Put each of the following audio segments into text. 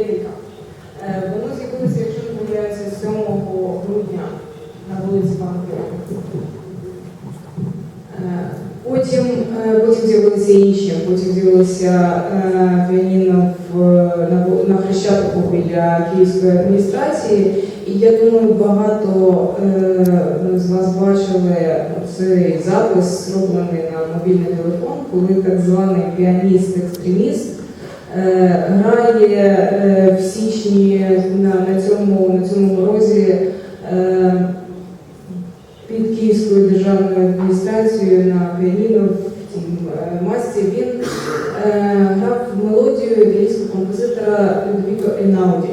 Е, Воно з'явилося, якщо не помиляюся, 7 грудня на вулиці Банкова. Е, Потім, е, потім з'явилися інші, потім з'явилося е, піаніно на, на Хрещатику біля Київської адміністрації. І я думаю, багато е, з вас бачили цей запис, зроблений на мобільний телефон, коли так званий піаніст-екстреміст грає е, в січні на, на, цьому, на цьому морозі е, під Київською державною адміністрацією на піаніно в е, масці. Він е, грав мелодію італійського композитора Людовіко Енауді.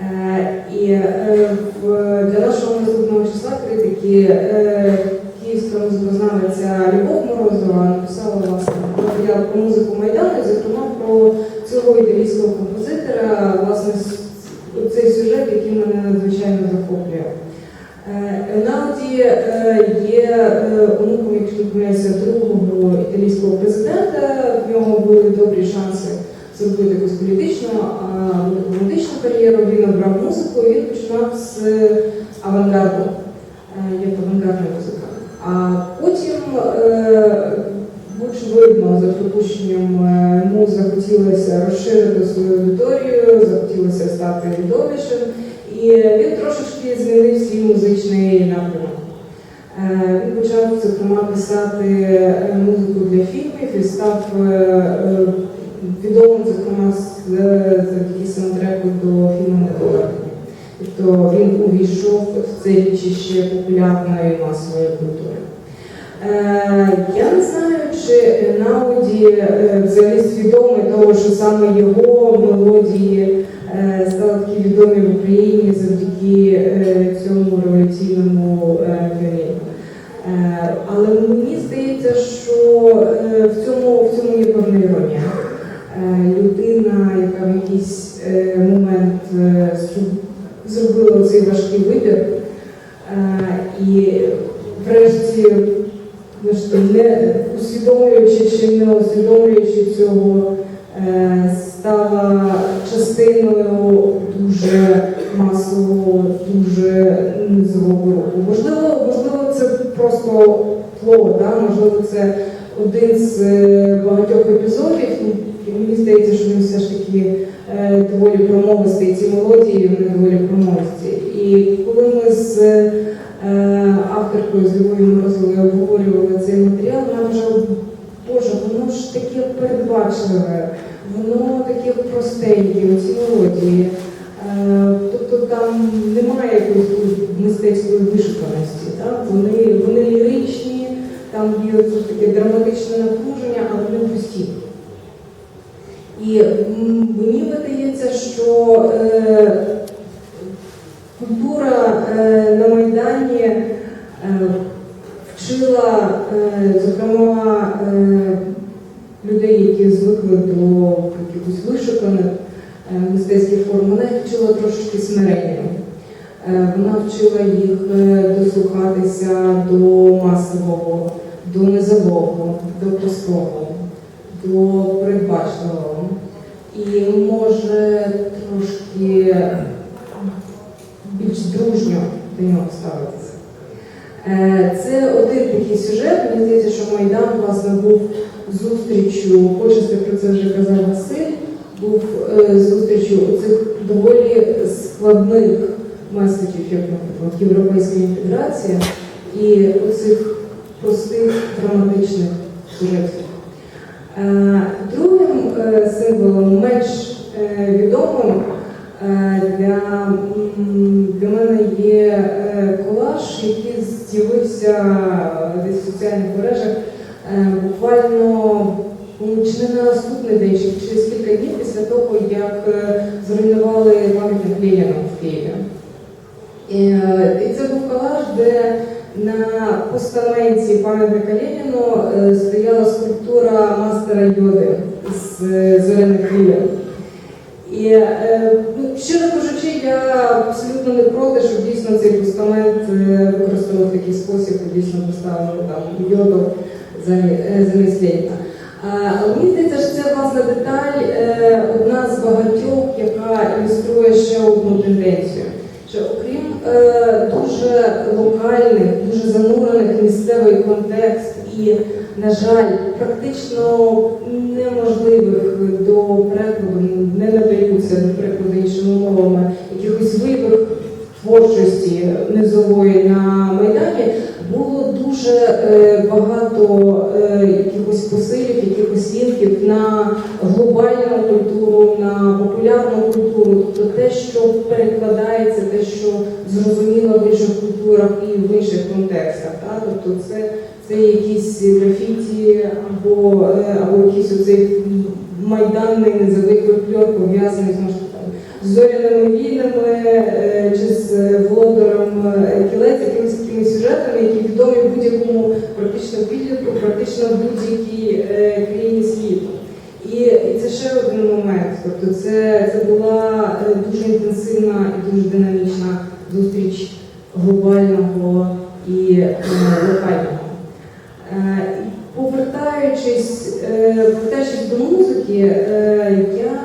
Е, І е, для нашого наступного числа критики е, київська музикознавиця Любов Морозова написала власне матеріал про музику Майдану, зокрема про цього італійського композитора, власне, цей сюжет, який мене надзвичайно захоплює. Е, е, є е, онуком, якщо помиляюся, другого італійського президента. В нього були добрі шанси зробити якусь політичну, а музичну кар'єру. Він обрав музику і він починав з авангарду, як авангардний музикант. А потім, припущенням, е, йому захотілося розширити свою аудиторію, захотілося стати відомішим. І він трошечки змінив свій музичний напрямок. Е, Він почав, зокрема, писати е, музику для фільмів і став відомим, зокрема, завдяки саундтреку до фільму «Недоладні». Тобто він увійшов в це річище популярної масової культури. Я не знаю, чи Науді е, взагалі свідомий того, що саме його мелодії е, стали такі відомі в Україні завдяки е, цьому революційному. Е, Але мені здається, що в цьому, в цьому є певна іронія. Людина, яка в якийсь момент зробила цей важкий вибір, і врешті не усвідомлюючи чи не усвідомлюючи цього, е, стала частиною дуже масового, дуже низового руху. Можливо, можливо, це просто плод, да? можливо, це один з е, багатьох епізодів. Ну, Мені здається, що він все ж таки е, доволі промовистий. Ці мелодії вони доволі промовисті. І коли ми з авторкою з Любов'ю Морозовою обговорювали цей матеріал, вона вважала, Боже, воно ж таке передбачливе, воно таке простеньке, оці мелодії. Е, Тобто там немає якоїсь мистецької вишуканості. Так? Вони, вони ліричні, там є таке драматичне напруження, але вони прості. І мені видається, що е, культура е, на Майдані е, вчила, е, зокрема, е, людей, які звикли до якихось вишуканих е, мистецьких форм, вона їх вчила трошечки смиренню. Е, Вона вчила їх е, дослухатися до масового, до низового, до простого, до передбачливого. І може трошки більш дружньо до нього ставитися. Е, Це один такий сюжет. Мені здається, що Майдан власне був зустрічю, почасти про це вже казав Василь, був е, зустрічю цих доволі складних меседжів, як, наприклад, європейська інтеграція і оцих простих драматичних сюжетів. Е, Другим символом, менш відомим для, для мене є колаж, який з'явився десь в соціальних мережах е, буквально ну, чи не на наступний день, чи через кілька днів після того, як е, зруйнували пам'ятник Леніна в Києві. І, е, це був колаж, де на постаменті пам'ятника Леніну стояла скульптура мастера Йоди з зоряних хвилин. І е, ну, щиро кажучи, я абсолютно не проти, щоб дійсно цей постамент е, використали в такий спосіб, дійсно поставили там йоду е, замість Леніна. Але мені здається, що це власне деталь, одна з багатьох яка ілюструє ще одну тенденцію. Що окрім дуже локальних, дуже занурених місцевий контекст і, на жаль, практично неможливих до перекладу, не надаються до перекладу іншими мовами якихось виборів творчості низової на Майдані, було дуже е, багато е, якихось посилів, якихось лінків на глобальну культуру, на популярну культуру, тобто те, що перекладається, те, що зрозуміло в інших культурах і в інших контекстах. Та? Тобто це, це якісь графіті або, е, або якийсь оцей майданний низовий фольклор пов'язаний знову ж таки, з зоряними війнами е, чи з е, е, кілець, якимись такими сюжетами, які відомі будь-якому практично підлітку, практично будь-якій країні світу. І, і це ще один момент. Тобто це, це була дуже інтенсивна і дуже динамічна зустріч глобального і локального. Е, Повертаючись, е, повертаючись до музики, е, я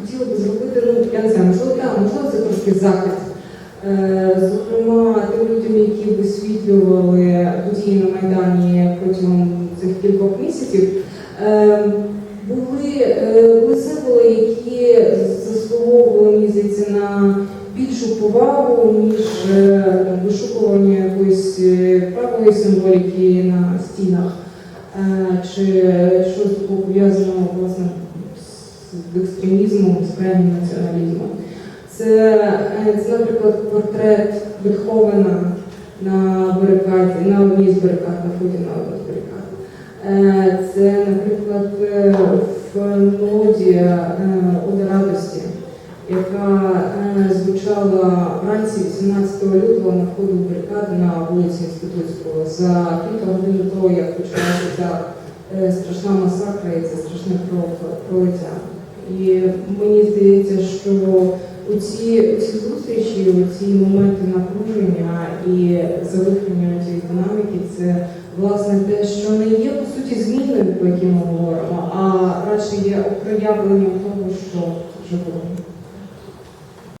хотіла би зробити, ну я не знаю, можливо, так, можливо, це трошки захист. Зокрема, тим людям, які висвітлювали події на Майдані протягом цих кількох місяців, були, були символи, які заслуговували здається, на більшу повагу, ніж е, вишукування якоїсь е, правої символіки на стінах, е, чи щось такого пов'язаного власне з екстремізмом, з крайнім націоналізмом. Це, це, наприклад, портрет Бетховена на барикаді, на одній з барикад, на фоті на одній з барикад. Це, наприклад, в е, Ода радості, яка е, звучала вранці 18 лютого на входу в на вулиці Інститутського за кілька годин до того, як почалася ця е, страшна масакра і це страшне пролиття. І мені здається, що оці, оці зустрічі, оці моменти напруження і залишення цієї динаміки, це власне те, що не є по суті зміною, про які ми говоримо, а радше є проявленням того, що вже було.